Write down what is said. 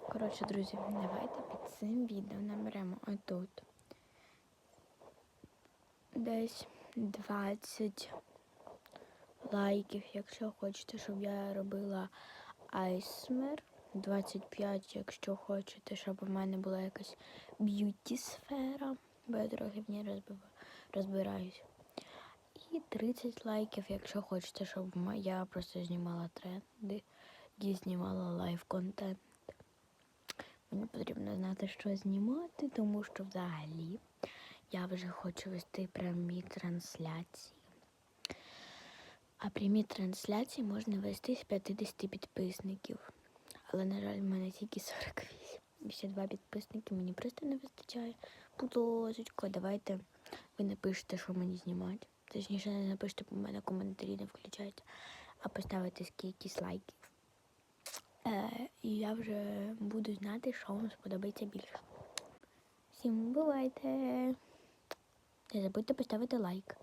Коротше, друзі, давайте під цим відео наберемо отут десь 20 лайків, якщо хочете, щоб я робила айсмер. 25, якщо хочете, щоб у мене була якась б'юті сфера, бо я трохи в ній розбираюсь. І 30 лайків, якщо хочете, щоб я просто знімала тренди і знімала лайв контент. Мені потрібно знати, що знімати, тому що взагалі я вже хочу вести прямі трансляції. А прямі трансляції можна вести з 50 підписників. Але, на жаль, в мене тільки 48. І ще два підписники мені просто не вистачає. Будь давайте ви напишете, що мені знімати. Точніше, не напишете, бо мене коментарі не включаються, а поставите якісь лайків. Е, і я вже буду знати, що вам сподобається більше. Всім бувайте! Не забудьте поставити лайк.